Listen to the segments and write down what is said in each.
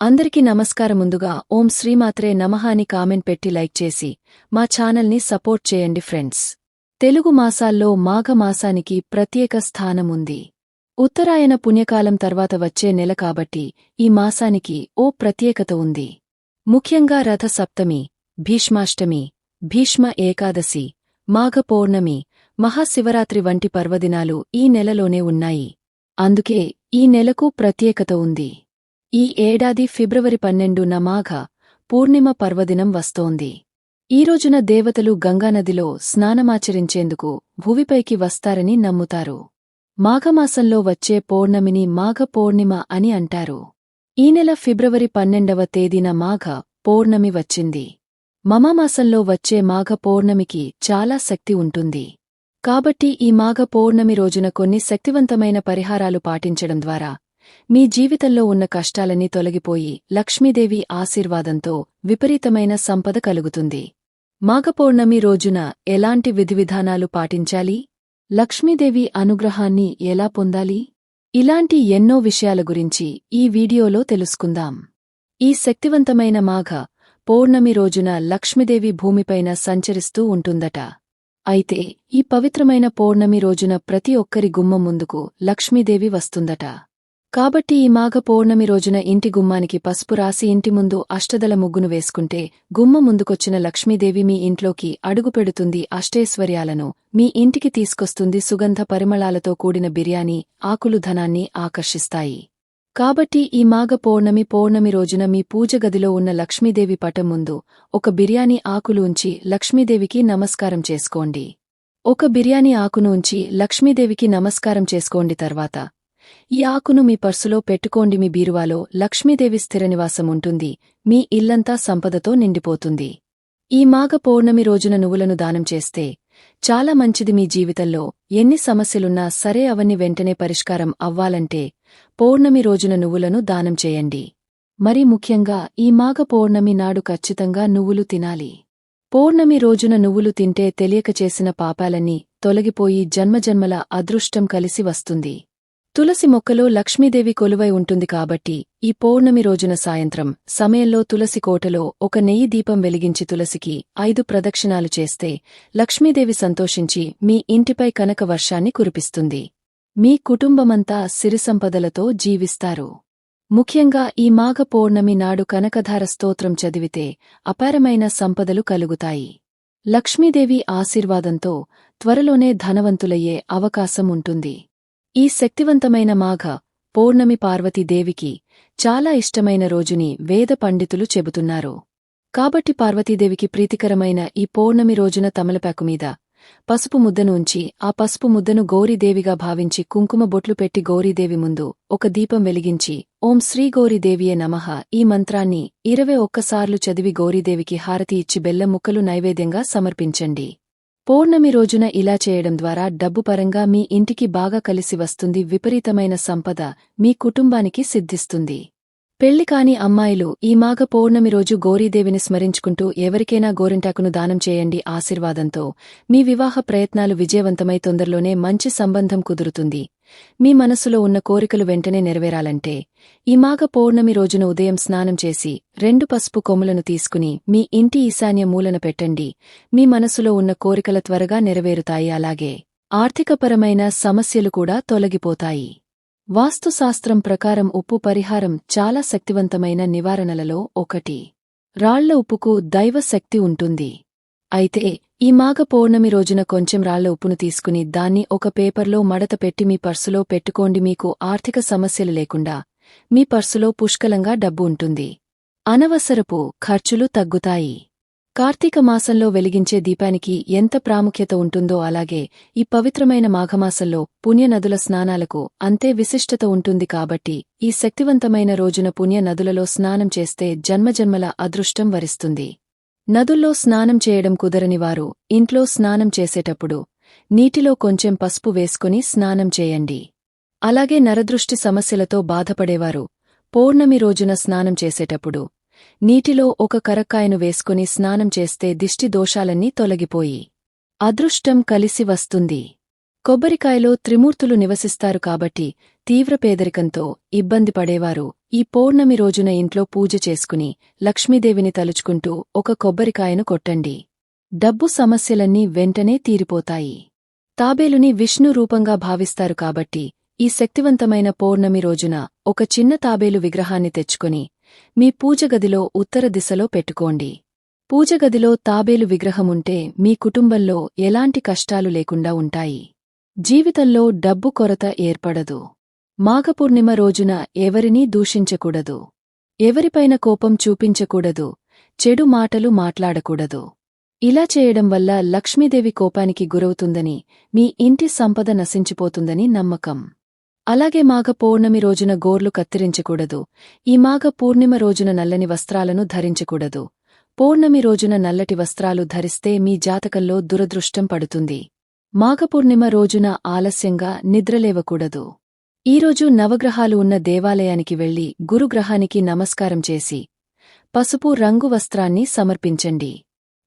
అందరికీ నమస్కారం ముందుగా ఓం శ్రీమాత్రే నమః అని కామెంట్ పెట్టి లైక్ చేసి మా ఛానల్ని సపోర్ట్ చేయండి ఫ్రెండ్స్. తెలుగు మాసాల్లో మాఘ మాసానికి ప్రత్యేక స్థానం ఉంది ఉత్తరాయణ పుణ్యకాలం తర్వాత వచ్చే నెల కాబట్టి ఈ మాసానికి ఓ ప్రత్యేకత ఉంది. ముఖ్యంగా రథ సప్తమి భీష్మాష్టమి భీష్మ ఏకాదశి మాఘ పౌర్ణమి మహాశివరాత్రి వంటి పర్వదినాలు ఈ నెలలోనే ఉన్నాయి. అందుకే ఈ నెలకు ప్రత్యేకత ఉంది. ఈ ఏడాది ఫిబ్రవరి పన్నెండున మాఘ పూర్ణిమ పర్వదినం వస్తోంది. ఈ రోజున దేవతలు గంగానదిలో స్నానమాచరించేందుకు భూవిపైకి వస్తారని నమ్ముతారు. మాఘమాసంలో వచ్చే పౌర్ణమిని మాఘ పౌర్ణిమ అని అంటారు. ఈ నెల ఫిబ్రవరి పన్నెండవ తేదీన మాఘ పౌర్ణమి వచ్చింది. మమమాసంలో వచ్చే మాఘ పౌర్ణమికి చాలా శక్తి ఉంటుంది. కాబట్టి ఈ మాఘ పౌర్ణమి రోజున కొన్ని శక్తివంతమైన పరిహారాలు పాటించడం ద్వారా మీ జీవితంలో ఉన్న కష్టాలన్నీ తొలగిపోయి లక్ష్మీదేవి ఆశీర్వాదంతో విపరీతమైన సంపద కలుగుతుంది. మాఘపౌర్ణమి రోజున ఎలాంటి విధివిధానాలు పాటించాలి? లక్ష్మీదేవి అనుగ్రహాన్ని ఎలా పొందాలి? ఇలాంటి ఎన్నో విషయాల గురించి ఈ వీడియోలో తెలుసుకుందాం. ఈ శక్తివంతమైన మాఘ పౌర్ణమి రోజున లక్ష్మీదేవి భూమిపైన సంచరిస్తూ ఉంటుందట. అయితే ఈ పవిత్రమైన పౌర్ణమి రోజున ప్రతి ఒక్కరి గుమ్మం ముందుకు లక్ష్మీదేవి వస్తుందట. కాబట్టి ఈ మాఘ పౌర్ణమి రోజున ఇంటి గుమ్మానికి పసుపు రాసి ఇంటి ముందు అష్టదల ముగ్గును వేసుకుంటే గుమ్మ ముందుకొచ్చిన లక్ష్మీదేవి మీ ఇంట్లోకి అడుగుపెడుతుంది అష్టైశ్వర్యాలను. మీ ఇంటికి తీసుకొస్తుంది సుగంధ పరిమళాలతో కూడిన బిర్యానీ ఆకులు ధనాన్ని ఆకర్షిస్తాయి. కాబట్టి ఈ మాఘ పౌర్ణమి పౌర్ణమి రోజున మీ పూజ గదిలో ఉన్న లక్ష్మీదేవి పటం ముందు ఒక బిర్యానీ ఆకులు ఉంచి లక్ష్మీదేవికి నమస్కారం చేసుకోండి. ఒక బిర్యానీ ఆకును ఉంచి లక్ష్మీదేవికి నమస్కారం చేసుకోండి తర్వాత ఈ ఆకును మీ పర్సులో పెట్టుకోండి మీ బీరువాలో. లక్ష్మీదేవి స్థిర నివాసం ఉంటుంది. మీ ఇల్లంతా సంపదతో నిండిపోతుంది. ఈ మాఘ పౌర్ణమి రోజున నువ్వులను దానం చేస్తే చాలా మంచిది మీ జీవితంలో. ఎన్ని సమస్యలున్నా సరే అవన్నీ వెంటనే పరిష్కారం అవ్వాలంటే పౌర్ణమి రోజున నువ్వులను దానం చేయండి. మరి ముఖ్యంగా ఈ మాఘ పౌర్ణమి నాడు ఖచ్చితంగా నువ్వులు తినాలి. పౌర్ణమి రోజున నువ్వులు తింటే తెలియక చేసిన పాపాలన్నీ తొలగిపోయి జన్మజన్మల అదృష్టం కలిసి వస్తుంది. తులసి మొక్కలో లక్ష్మీదేవి కొలువై ఉంటుంది కాబట్టి ఈ పౌర్ణమి రోజున సాయంత్రం సమయంలో తులసి కోటలో ఒక నెయ్యి దీపం వెలిగించి తులసికి ఐదు ప్రదక్షిణాలు చేస్తే లక్ష్మీదేవి సంతోషించి మీ ఇంటిపై కనక వర్షాన్ని కురిపిస్తుంది. మీ కుటుంబమంతా సిరిసంపదలతో జీవిస్తారు. ముఖ్యంగా ఈ మాఘ పౌర్ణమి నాడు కనకధార స్తోత్రం చదివితే అపారమైన సంపదలు కలుగుతాయి. లక్ష్మీదేవి ఆశీర్వాదంతో త్వరలోనే ధనవంతులయ్యే అవకాశం ఉంటుంది. ఈ శక్తివంతమైన మాఘ పౌర్ణమి పార్వతీదేవికి చాలా ఇష్టమైన రోజుని వేద పండితులు చెబుతున్నారు. కాబట్టి పార్వతీదేవికి ప్రీతికరమైన ఈ పౌర్ణమి రోజున తమలపాకు మీద పసుపు ముద్దను ఉంచి ఆ పసుపు ముద్దను గౌరీదేవిగా భావించి కుంకుమ బొట్లు పెట్టి గౌరీదేవి ముందు ఒక దీపం వెలిగించి ఓం శ్రీ గౌరీదేవియే నమః ఈ మంత్రాన్ని ఇరవై ఒక్కసార్లు చదివి గౌరీదేవికి హారతి ఇచ్చి బెల్లం ముక్కలు నైవేద్యంగా సమర్పించండి. పౌర్ణమి రోజున ఇలా చేయడం ద్వారా డబ్బు పరంగా మీ ఇంటికి బాగా కలిసి వస్తుంది విపరీతమైన సంపద మీ కుటుంబానికి సిద్ధిస్తుంది. పెళ్ళి కాని అమ్మాయిలు ఈ మాఘ పౌర్ణమి రోజు గోరీదేవిని స్మరించుకుంటూ ఎవరికైనా గోరింటాకును దానం చేయండి ఆశీర్వాదంతో. మీ వివాహ ప్రయత్నాలు విజయవంతమై తొందరలోనే మంచి సంబంధం కుదురుతుంది. మీ మనసులో ఉన్న కోరికలు వెంటనే నెరవేరాలంటే ఈ మాఘ పౌర్ణమి రోజున ఉదయం స్నానం చేసి రెండు పసుపు కొమ్ములను తీసుకుని మీ ఇంటి ఈశాన్య మూలన పెట్టండి. మీ మనసులో ఉన్న కోరికల త్వరగా నెరవేరుతాయి. అలాగే ఆర్థికపరమైన సమస్యలు కూడా తొలగిపోతాయి. వాస్తుశాస్త్రం ప్రకారం ఉప్పు పరిహారం చాలా శక్తివంతమైన నివారణలలో ఒకటి. రాళ్ళ ఉప్పుకు దైవశక్తి ఉంటుంది. అయితే ఈ మాఘ పౌర్ణమి రోజున కొంచెం రాళ్ళ ఉప్పును తీసుకుని దాన్ని ఒక పేపర్లో మడత పెట్టి మీ పర్సులో పెట్టుకోండి. మీకు ఆర్థిక సమస్యలు లేకుండా మీ పర్సులో పుష్కలంగా డబ్బు ఉంటుంది. అనవసరపు ఖర్చులు తగ్గుతాయి. కార్తీక మాసంలో వెలిగించే దీపానికి ఎంత ప్రాముఖ్యత ఉంటుందో అలాగే ఈ పవిత్రమైన మాఘమాసంలో పుణ్యనదుల స్నానాలకు అంతే విశిష్టత ఉంటుంది కాబట్టి ఈ శక్తివంతమైన రోజున పుణ్య నదులలో స్నానం చేస్తే జన్మజన్మల అదృష్టం వరిస్తుంది. నదుల్లో స్నానం చేయడం కుదరని వారు ఇంట్లో స్నానం చేసేటప్పుడు నీటిలో కొంచెం పసుపు వేసుకుని స్నానం చేయండి. అలాగే నరదృష్టి సమస్యలతో బాధపడేవారు పౌర్ణమి రోజున స్నానం చేసేటప్పుడు నీటిలో ఒక కరక్కాయను వేసుకుని స్నానం చేస్తే దిష్టి దోషాలన్నీ తొలగిపోయి అదృష్టం కలిసి వస్తుంది. కొబ్బరికాయలో త్రిమూర్తులు నివసిస్తారు కాబట్టి తీవ్ర పేదరికంతో ఇబ్బంది పడేవారు. ఈ పౌర్ణమి రోజున ఇంట్లో పూజ చేసుకుని లక్ష్మీదేవిని తలుచుకుంటూ ఒక కొబ్బరికాయను కొట్టండి. డబ్బు సమస్యలన్నీ వెంటనే తీరిపోతాయి. తాబేలుని విష్ణు రూపంగా భావిస్తారు కాబట్టి ఈ శక్తివంతమైన పౌర్ణమి రోజున ఒక చిన్న తాబేలు విగ్రహాన్ని తెచ్చుకొని మీ పూజగదిలో ఉత్తర దిశలో పెట్టుకోండి. పూజగదిలో తాబేలు విగ్రహముంటే మీ కుటుంబంలో ఎలాంటి కష్టాలు లేకుండా ఉంటాయి. జీవితంలో డబ్బు కొరత ఏర్పడదు. మాఘపూర్ణిమ రోజున ఎవరినీ దూషించకూడదు. ఎవరిపైన కోపం చూపించకూడదు. చెడు మాటలు మాట్లాడకూడదు. ఇలా చేయడం వల్ల లక్ష్మీదేవి కోపానికి గురవుతుందని మీ ఇంటి సంపద నశించిపోతుందని నమ్మకం. అలాగే మాఘ పౌర్ణమి రోజున గోర్లు కత్తిరించకూడదు. ఈ మాఘ పూర్ణిమ రోజున నల్లని వస్త్రాలను ధరించకూడదు. పౌర్ణమి రోజున నల్లటి వస్త్రాలు ధరిస్తే మీ జాతకంలో దురదృష్టం పడుతుంది. మాఘపూర్ణిమ రోజున ఆలస్యంగా నిద్రలేవకూడదు ఈరోజు నవగ్రహాలు ఉన్న దేవాలయానికి వెళ్ళి గురుగ్రహానికి నమస్కారం చేసి పసుపు రంగు వస్త్రాన్ని సమర్పించండి.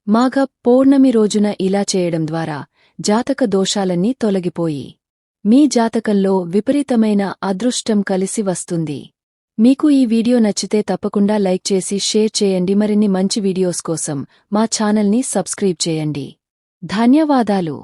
మాఘ పౌర్ణమి రోజున ఇలా చేయడం ద్వారా జాతక దోషాలన్నీ తొలగిపోయి మీ జాతకంలో విపరీతమైన అదృష్టం కలిసి వస్తుంది. మీకు ఈ వీడియో నచ్చితే తప్పకుండా లైక్ చేసి షేర్ చేయండి. మరిన్ని మంచి వీడియోస్ కోసం మా ఛానల్ని సబ్స్క్రైబ్ చేయండి. ధన్యవాదాలు.